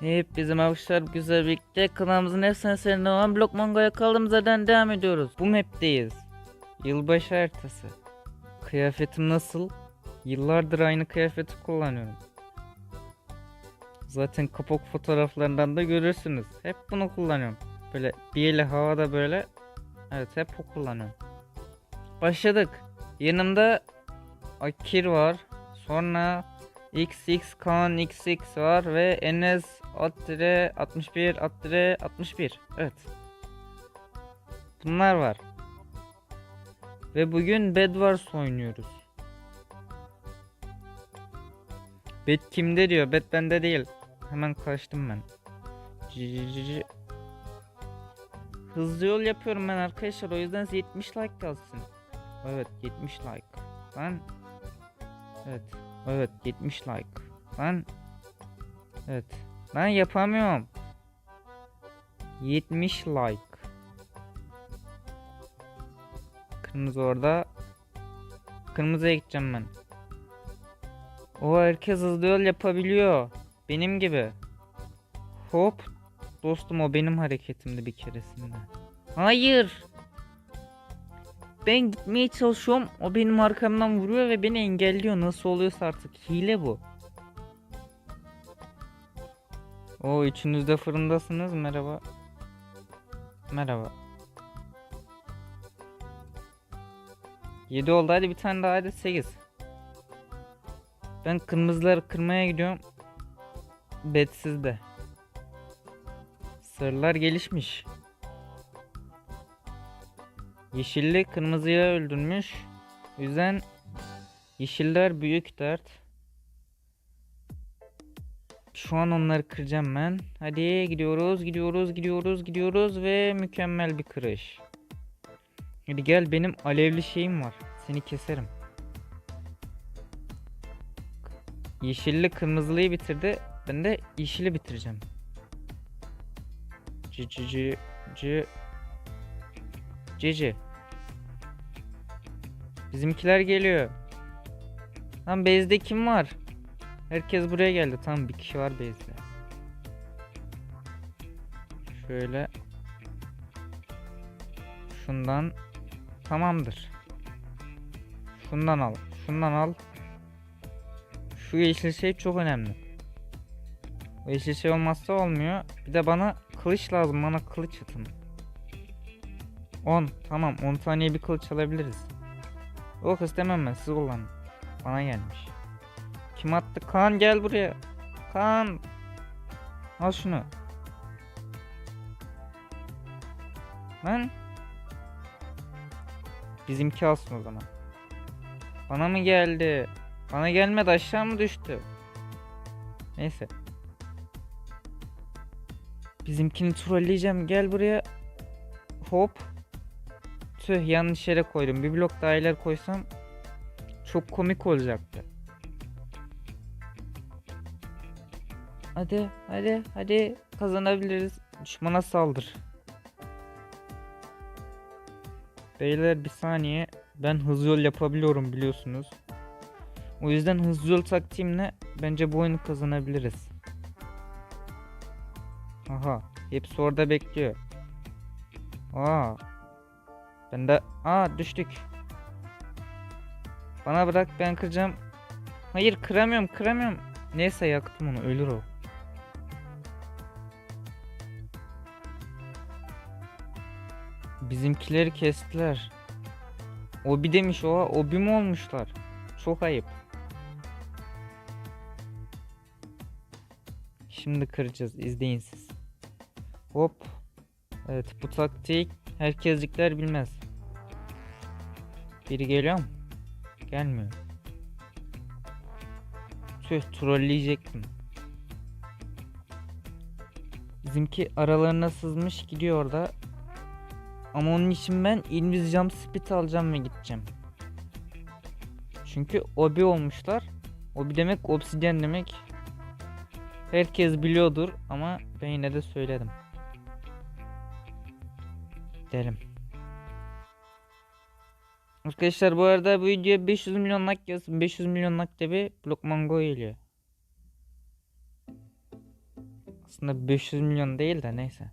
Hep bizim arkadaşlar güzel birlikte kanalımızın efsanelerinde olan Blok Mango'ya kaldığımız yerden devam ediyoruz. Bu map'teyiz. Yılbaşı haritası. Kıyafetim nasıl? Yıllardır aynı kıyafeti kullanıyorum. Zaten kapak fotoğraflarından da görürsünüz. Hep bunu kullanıyorum. Böyle bir eli havada böyle. Evet hep bu kullanıyorum. Başladık. Yanımda Akir var. Sonra XX Kaan XX var ve Enes Attire 61 Attire 61. Evet. Bunlar var. Ve bugün Bedwars oynuyoruz. Bed kimde diyor? Bed bende değil. Hemen kaçtım ben. Hızlı yol yapıyorum ben arkadaşlar. O yüzden 70 like kalsın. Evet 70 like. Ben Evet. Evet 70 like. Ben Evet. Ben yapamıyorum. 70 like. Kırmızı orada. Kırmızıya gideceğim ben. O herkes hızlı yol yapabiliyor. Benim gibi. Hop. Dostum o benim hareketimdi bir keresinde. Hayır. Ben gitmeye çalışıyorum. O benim arkamdan vuruyor ve beni engelliyor. Nasıl oluyorsa artık. Hile bu. O üçünüz de fırındasınız. Merhaba. Merhaba. 7 oldu hadi bir tane daha hadi 8. Ben kırmızıları kırmaya gidiyorum. Betsiz de. Sarılar gelişmiş. Yeşilli kırmızıya öldürmüş. Yüzden yeşiller büyük dert. Şu an onları kıracağım ben. Hadi gidiyoruz, gidiyoruz, gidiyoruz, gidiyoruz ve mükemmel bir kırış. Hadi gel benim alevli şeyim var. Seni keserim. Yeşilli kırmızılıyı bitirdi. Ben de yeşili bitireceğim. C c c c Cici. Bizimkiler geliyor. Lan base'de kim var? Herkes buraya geldi. Tamam bir kişi var base'de. Şöyle. Şundan. Tamamdır. Şundan al. Şundan al. Şu yeşil şey çok önemli. O yeşil şey olmazsa olmuyor. Bir de bana kılıç lazım. Bana kılıç atın. 10. Tamam 10 saniye bir kılıç alabiliriz. Yok istemem ben siz kullanın. Bana gelmiş. Kim attı? Kaan gel buraya. Kaan. Al şunu. Lan. Bizimki alsın o zaman. Bana mı geldi? Bana gelmedi aşağı mı düştü? Neyse. Bizimkini trolleyeceğim. Gel buraya. Hop. Tüh yanlış yere koydum. Bir blok daha ileri koysam çok komik olacaktı. Hadi hadi hadi kazanabiliriz. Düşmana saldır. Beyler bir saniye. Ben hızlı yol yapabiliyorum biliyorsunuz. O yüzden hızlı yol taktiğimle bence bu oyunu kazanabiliriz. Aha, hepsi orada bekliyor. Aa, ben de... Aa düştük. Bana bırak ben kıracağım. Hayır kıramıyorum kıramıyorum. Neyse yaktım onu ölür o. Bizimkileri kestiler. Obi demiş o. Obi mi olmuşlar? Çok ayıp. Şimdi kıracağız. izleyin siz. Hop. Evet bu taktik herkeslikler bilmez. Biri geliyor mu? Gelmiyor. Tüh trolleyecektim. Bizimki aralarına sızmış gidiyor orada. Ama onun için ben Invis Jump Speed alacağım ve gideceğim. Çünkü obi olmuşlar. Obi demek obsidyen demek. Herkes biliyordur ama ben yine de söyledim. Gidelim. Arkadaşlar bu arada bu videoya 500 milyon like gelsin. 500 milyon like de bir Blok Mango geliyor. Aslında 500 milyon değil de neyse.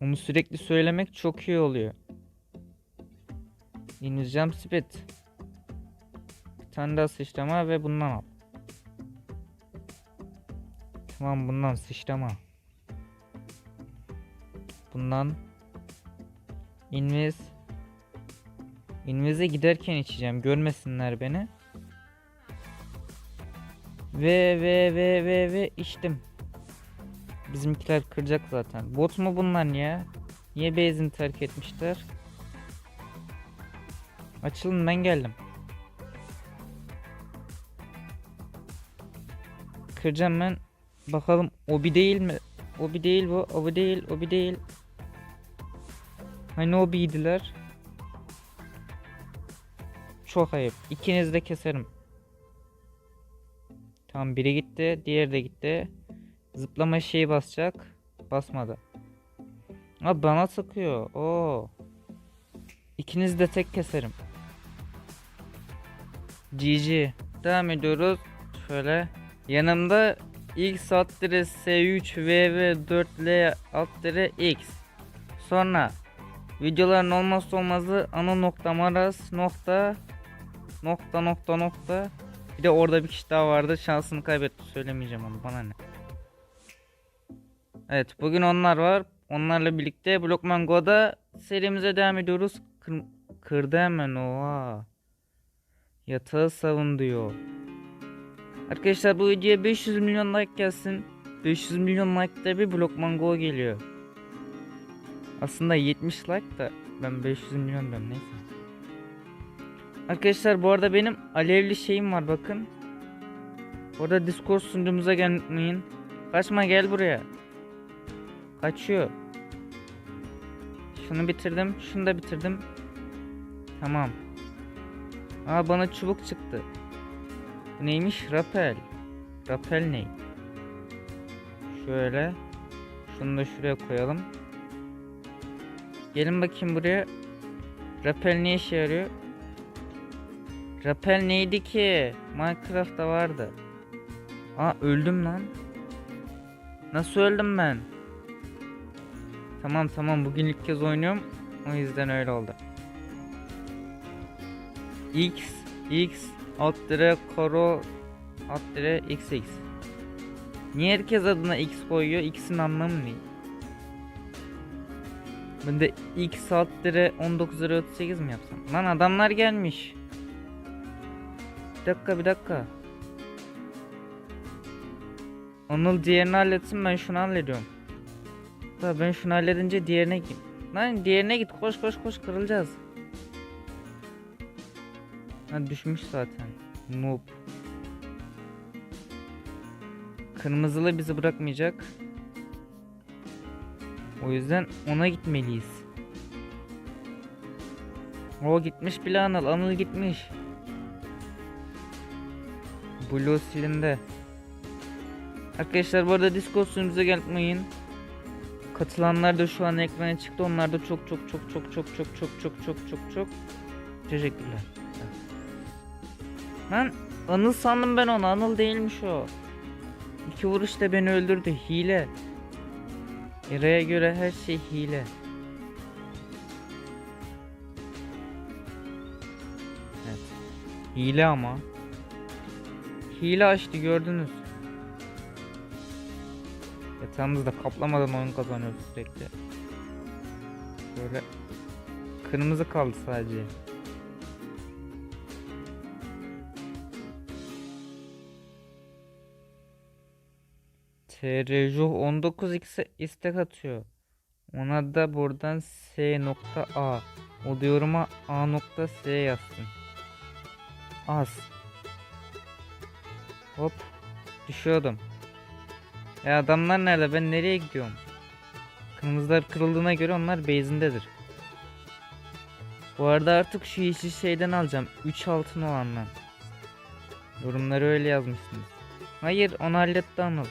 Onu sürekli söylemek çok iyi oluyor. İneceğim speed. Bir tane daha sıçrama ve bundan al. Tamam bundan sıçrama. Bundan inviz İnvize giderken içeceğim. Görmesinler beni. Ve ve ve ve ve içtim. Bizimkiler kıracak zaten. Bot mu bunlar ya? Niye base'ini terk etmişler? Açılın ben geldim. Kıracağım ben. Bakalım obi değil mi? Obi değil bu. Obi değil. Obi değil. Hani obiydiler? Çok ayıp. İkinizi de keserim. Tamam biri gitti. Diğeri de gitti. Zıplama şeyi basacak. Basmadı. Abi bana sıkıyor. Oo. İkinizi de tek keserim. GG. Devam ediyoruz. Şöyle. Yanımda X alt dire S3 VV 4 L alt dire X. Sonra videoların olmazsa olmazı ana nokta maraz nokta nokta nokta nokta. Bir de orada bir kişi daha vardı. Şansını kaybetti. Söylemeyeceğim onu. Bana ne. Evet bugün onlar var. Onlarla birlikte Blockman Go'da serimize devam ediyoruz. Kır, kırdı hemen oha. Yatağı savun diyor. Arkadaşlar bu videoya 500 milyon like gelsin. 500 milyon like'da bir Blockman Go geliyor. Aslında 70 like da ben 500 milyon diyorum neyse. Arkadaşlar bu arada benim alevli şeyim var bakın. Orada Discord sunucumuza gelmeyin. Kaçma gel buraya. Kaçıyor. Şunu bitirdim. Şunu da bitirdim. Tamam. Aa bana çubuk çıktı. Bu neymiş? Rapel. Rapel ne? Şöyle. Şunu da şuraya koyalım. Gelin bakayım buraya. Rapel ne işe yarıyor? Rapel neydi ki? Minecraft'ta vardı. Aa öldüm lan. Nasıl öldüm ben? Tamam tamam bugün ilk kez oynuyorum. O yüzden öyle oldu. X X alt dire karo alt dire XX. Niye herkes adına X koyuyor? X'in anlamı ne? Ben de X alt dire 1938 mi yapsam? Lan adamlar gelmiş. Bir dakika bir dakika. Anıl diğerini halletsin ben şunu hallediyorum. Da ben şunu halledince diğerine git. Lan diğerine git koş koş koş kırılacağız. Ha düşmüş zaten. Noob. Kırmızılı bizi bırakmayacak. O yüzden ona gitmeliyiz. O gitmiş bile Anıl. Anıl gitmiş. Blue silinde. Arkadaşlar bu arada Discord sunucumuza gelmeyin. Katılanlar da şu an ekrana çıktı. Onlar da çok çok çok çok çok çok çok çok çok çok çok teşekkürler. Lan Anıl sandım ben onu. Anıl değilmiş o. İki vuruşta beni öldürdü. Hile. Era'ya göre her şey hile. Evet. Hile ama. Hile açtı gördünüz. Yatağımızı da kaplamadan oyun kazanıyoruz sürekli. Böyle kırmızı kaldı sadece. TRJUH 19x istek atıyor. Ona da buradan S A. O diyoruma A nokta yazsın. Az. Hop. Düşüyordum. Ya adamlar nerede? Ben nereye gidiyorum? Kırmızılar kırıldığına göre onlar base'indedir. Bu arada artık şu yeşil şeyden alacağım. 3 altın olandan. Yorumları öyle yazmışsınız. Hayır onu halletti Anıl.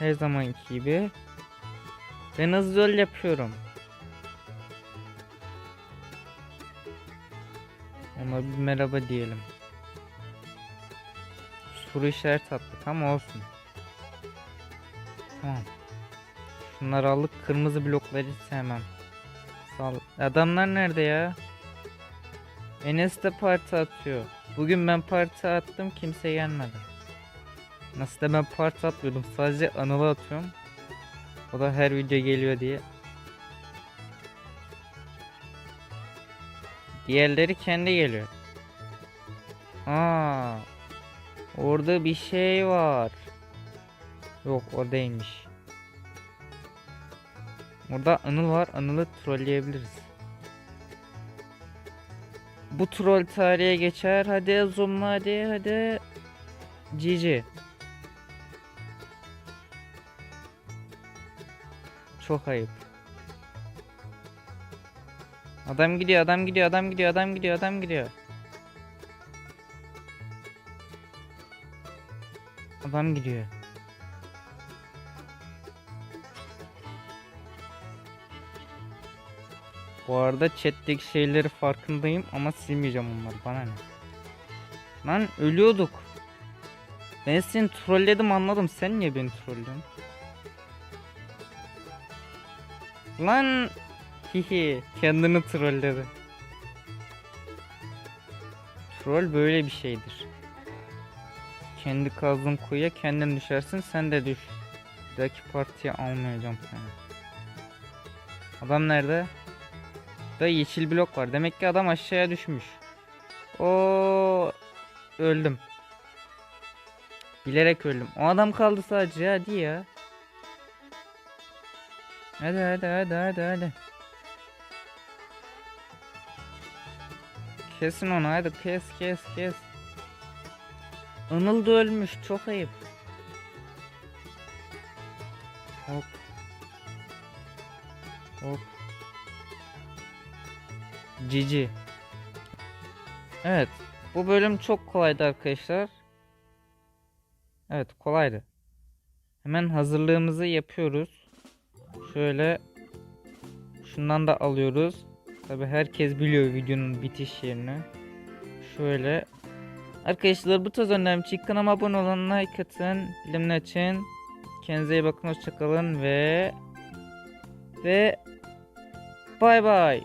Her zamanki gibi. Ben hızlı yol yapıyorum. Ona bir merhaba diyelim. soru işareti attık ama olsun. Tamam. Şunları aldık. Kırmızı blokları hiç sevmem. Sağ ol. Adamlar nerede ya? Enes de parti atıyor. Bugün ben parti attım kimse gelmedi. Nasıl da ben atmıyordum. Sadece Anıl'a atıyorum. O da her video geliyor diye. Diğerleri kendi geliyor. Aa, orada bir şey var. Yok o değilmiş. Orada Anıl var. Anıl'ı trolleyebiliriz. Bu troll tarihe geçer. Hadi zoomla hadi hadi. GG. Çok ayıp. Adam gidiyor, adam gidiyor, adam gidiyor, adam gidiyor, adam gidiyor. Adam gidiyor. Bu arada chat'teki şeyleri farkındayım ama silmeyeceğim onları bana ne. Lan ölüyorduk. Ben seni trolledim anladım. Sen niye beni trollüyorsun? Lan hihi kendini trolledi. Troll böyle bir şeydir. Kendi kazdığın kuyuya kendin düşersin sen de düş. Bir dahaki partiye almayacağım seni. Adam nerede? Da yeşil blok var. Demek ki adam aşağıya düşmüş. O öldüm. Bilerek öldüm. O adam kaldı sadece hadi ya. Hadi hadi hadi hadi hadi. Kesin onu hadi kes kes kes. Anıl da ölmüş çok ayıp. Hop. Hop. Cici. Evet. Bu bölüm çok kolaydı arkadaşlar. Evet kolaydı. Hemen hazırlığımızı yapıyoruz. Şöyle şundan da alıyoruz. Tabi herkes biliyor videonun bitiş yerini. Şöyle Arkadaşlar bu tarz önemli için kanalıma abone olun, like atın, bilimler için. Kendinize iyi bakın, hoşçakalın ve ve bay bay.